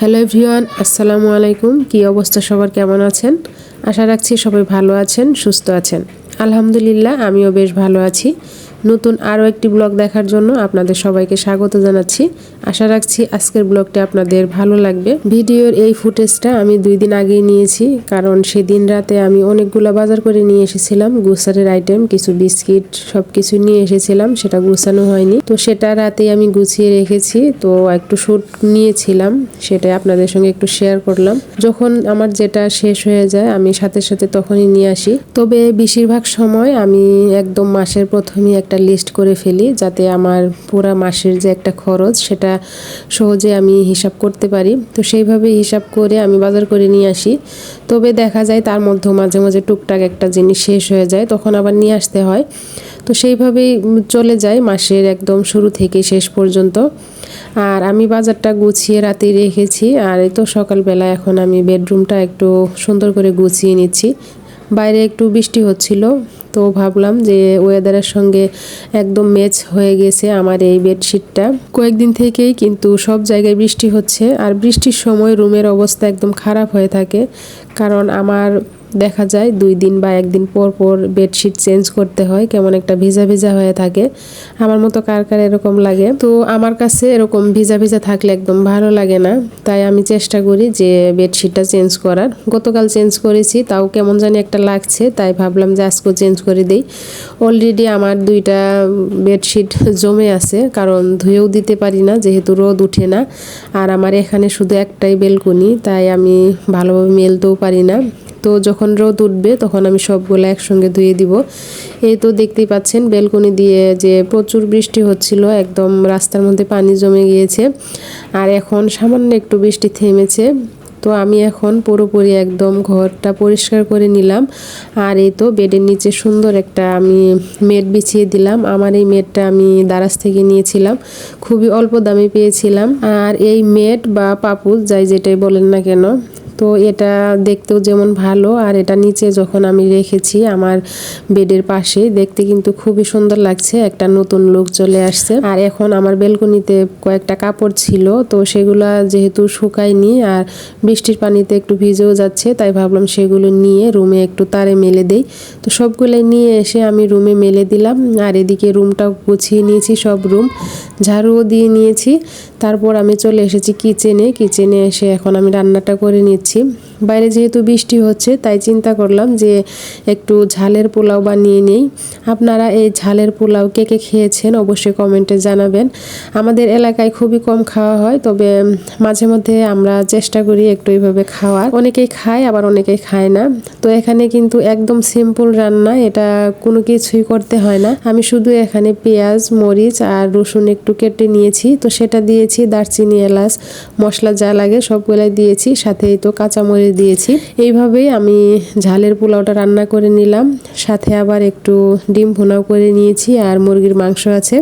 Hello everyone, আসসালামু আলাইকুম। কি অবস্থা? সবার কেমন আছেন? আশা রাখছি সবাই ভালো আছেন, সুস্থ আছেন। আলহামদুলিল্লাহ, আমিও বেশ ভালো আছি। নতুন আরও একটি ব্লগ দেখার জন্য আপনাদের সবাইকে স্বাগত জানাচ্ছি। আশা রাখছি আজকের ব্লগটা আপনাদের ভালো লাগবে। ভিডিওর এই ফুটেজটা আমি দুই দিন আগেই নিয়েছি, কারণ সেদিন রাতে আমি অনেকগুলো বাজার করে নিয়ে এসেছিলাম। গুসারের আইটেম কিছু বিস্কিট সব কিছু নিয়ে এসেছিলাম, সেটা গুছানো হয়নি। তো সেটা রাতেই আমি গুছিয়ে রেখেছি, তো একটু শ্যুট নিয়েছিলাম, সেটাই আপনাদের সঙ্গে একটু শেয়ার করলাম। যখন আমার যেটা শেষ হয়ে যায়, আমি সাথে সাথে তখনই নিয়ে আসি। তবে বেশিরভাগ সময় আমি একদম মাসের প্রথমেই এক একটা লিস্ট করে ফেলি যাতে আমার পুরা মাসের যে একটা খরচ সেটা সহজে আমি হিসাব করতে পারি। তো সেইভাবে হিসাব করে আমি বাজার করে নিয়ে আসি। তবে দেখা যায় তার মধ্যেও মাঝে মাঝে টুকটাক একটা জিনিস শেষ হয়ে যায়, তখন আবার নিয়ে আসতে হয়। তো সেইভাবেই চলে যায় মাসের একদম শুরু থেকে শেষ পর্যন্ত। আর আমি বাজারটা গুছিয়ে রাতে রেখেছি, আর এই তো সকালবেলা এখন আমি বেডরুমটা একটু সুন্দর করে গুছিয়ে নিচ্ছি। বাইরে একটু বৃষ্টি হচ্ছিল তো ভাবলাম যে ওয়েদারের সঙ্গে একদম ম্যাচ হয়ে গেছে আমার এই বেডশিটটা কয়েকদিন থেকেই কিন্তু সব জায়গায় বৃষ্টি হচ্ছে, আর বৃষ্টির সময় রুমের অবস্থা একদম খারাপ হয়ে থাকে। কারণ আমার দেখা যায় দুই দিন বা একদিন পর পর বেডশিট চেঞ্জ করতে হয়, কেমন একটা ভিজা ভিজা হয়ে থাকে। আমার মতো কার কার এরকম লাগে? তো আমার কাছে এরকম ভিজা ভিজা থাকলে একদম ভালো লাগে না। তাই আমি চেষ্টা করি যে বেডশিটটা চেঞ্জ করার। গতকাল চেঞ্জ করেছি, তাও কেমন জানি একটা লাগছে, তাই ভাবলাম যে আজকেও চেঞ্জ করে দিই। অলরেডি আমার দুইটা বেডশিট জমে আছে, কারণ ধুয়েও দিতে পারি না, যেহেতু রোদ উঠে না। আর আমার এখানে শুধু একটাই বেলকুনি তাই আমি ভালোভাবে মেলতেও পারি না। তো যখন রোদ উঠবে, তখন আমি সবগুলো একসঙ্গে ধুয়ে দিব। এই তো দেখতেই পাচ্ছেন, বেলকনি দিয়ে যে প্রচুর বৃষ্টি হচ্ছিল, একদম রাস্তার মধ্যে পানি জমে গিয়েছে। আর এখন সামান্য একটু বৃষ্টি থেমেছে, তো আমি এখন পুরোপুরি একদম ঘরটা পরিষ্কার করে নিলাম। আর এই তো বেডের নিচে সুন্দর একটা আমি মেট বিছিয়ে দিলাম। আমার এই মেটটা আমি দারাজ থেকে নিয়েছিলাম, খুবই অল্প দামে পেয়েছিলাম। আর এই মেট বা পাপুস যাই যেটাই বলেন না কেন তো এটা দেখতেও যেমন ভালো। আর এটা নিচে যখন আমি রেখেছি আমার বেডের পাশে, দেখতে কিন্তু খুবই সুন্দর লাগছে। একটা নতুন লুক চলে আসছে। আর এখন আমার বেলকনিতে কয়েকটা কাপড় ছিল, তো সেগুলা যেহেতু শুকায়নি আর বৃষ্টির পানিতে একটু ভিজেও যাচ্ছে, তাই ভাবলাম সেগুলো নিয়ে রুমে একটু তারে মেলে দেই। তো সবগুলোই নিয়ে এসে আমি রুমে মেলে দিলাম। আর এদিকে রুমটা গুছিয়ে নিয়েছি, সব রুম। ঝাড়ুও দিয়ে নিয়েছি। তারপর আমি চলে এসেছি কিচেনে। কিচেনে এসে এখন আমি রান্নাটা করে নিচ্ছি। দিচ্ছি বাইরে যেহেতু বৃষ্টি হচ্ছে, তাই চিন্তা করলাম যে একটু ঝালের পোলাও বানিয়ে নেই। আপনারা এই ঝালের পোলাও কে কে খেয়েছেন অবশ্যই কমেন্টে জানাবেন। আমাদের এলাকায় খুবই কম খাওয়া হয়, তবে মাঝে মধ্যে আমরা চেষ্টা করি একটু এইভাবে খাওয়ার। অনেকেই খায়, আবার অনেকেই খায় না। তো এখানে কিন্তু একদম সিম্পল রান্না, এটা কোনো কিছুই করতে হয় না। আমি শুধু এখানে পেঁয়াজ, মরিচ আর রসুন একটু কেটে নিয়েছি, তো সেটা দিয়েছি, দারচিনি, এলাচ, মশলা যা লাগে সবগুলাই দিয়েছি, সাথে তো কাঁচামরিচ দিয়েছি। এইভাবেই আমি ঝালের পোলাওটা রান্না করে নিলাম। সাথে আবার একটু ডিম ভুনাও করে নিয়েছি আর মুরগির মাংস আছে।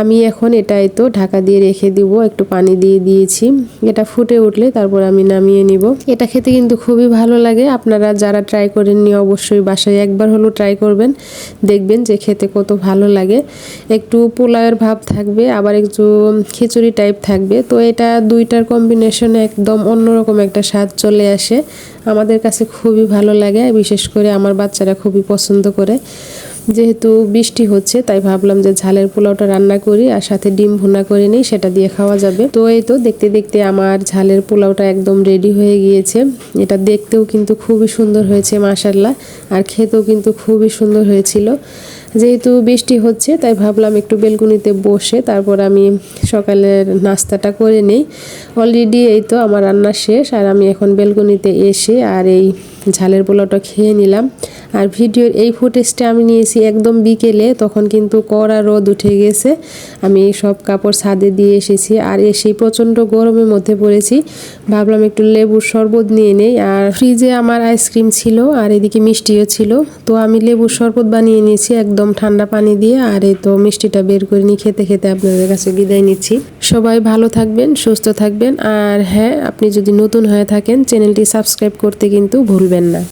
আমি এখন এটাই তো ঢাকা দিয়ে রেখে দিব, একটু পানি দিয়ে দিয়েছি। এটা ফুটে উঠলে তারপর আমি নামিয়ে নিব। এটা খেতে কিন্তু খুবই ভালো লাগে, আপনারা যারা ট্রাই করেননি অবশ্যই বাসায় একবার হলেও ট্রাই করবেন। দেখবেন যে খেতে কত ভালো লাগে। একটু পোলাওয়ের ভাব থাকবে, আবার একটু খিচুড়ি টাইপ থাকবে। তো এটা দুইটার কম্বিনেশনে একদম অন্যরকম একটা স্বাদ চলে আসে। আমাদের কাছে খুবই ভালো লাগে, বিশেষ করে আমার বাচ্চারা খুবই পছন্দ করে। যেহেতু বৃষ্টি হচ্ছে, তাই ভাবলাম যে ঝালের পোলাওটা রান্না করি আর সাথে ডিম ভুনা করে নিই, সেটা দিয়ে খাওয়া যাবে। তো এই তো দেখতে দেখতে আমার ঝালের পোলাওটা একদম রেডি হয়ে গিয়েছে। এটা দেখতেও কিন্তু খুবই সুন্দর হয়েছে মাসাল্লাহ আর খেতেও কিন্তু খুবই সুন্দর হয়েছিল। যেহেতু বৃষ্টি হচ্ছে, তাই ভাবলাম একটু বেলকুনিতে বসে তারপর আমি সকালের নাস্তাটা করে নিই। অলরেডি এই তো আমার রান্না শেষ, আর আমি এখন বেলকুনিতে এসে আর এই ঝালের পোলাওটা খেয়ে নিলাম। আর ভিডিওর এই ফুটেজটা আমি নিয়েছি একদম বিকেলে, তখন কিন্তু কড়া রোদ উঠে গেছে। আমি সব কাপড় ছাদে দিয়ে এসেছি আর এসে প্রচণ্ড গরমের মধ্যে পড়েছি। ভাবলাম একটু লেবুর শরবত নিয়ে নেই আর ফ্রিজে আমার আইসক্রিম ছিল আর এদিকে মিষ্টিও ছিল। তো আমি লেবুর শরবত বানিয়ে নিয়েছি একদম ঠান্ডা পানি দিয়ে আর এই তো মিষ্টিটা বের করে নিয়ে খেতে খেতে আপনাদের কাছে বিদায় নিচ্ছি। সবাই ভালো থাকবেন, সুস্থ থাকবেন আর হ্যাঁ আপনি যদি নতুন হয়ে থাকেন, চ্যানেলটি সাবস্ক্রাইব করতে কিন্তু ভুলবেন না।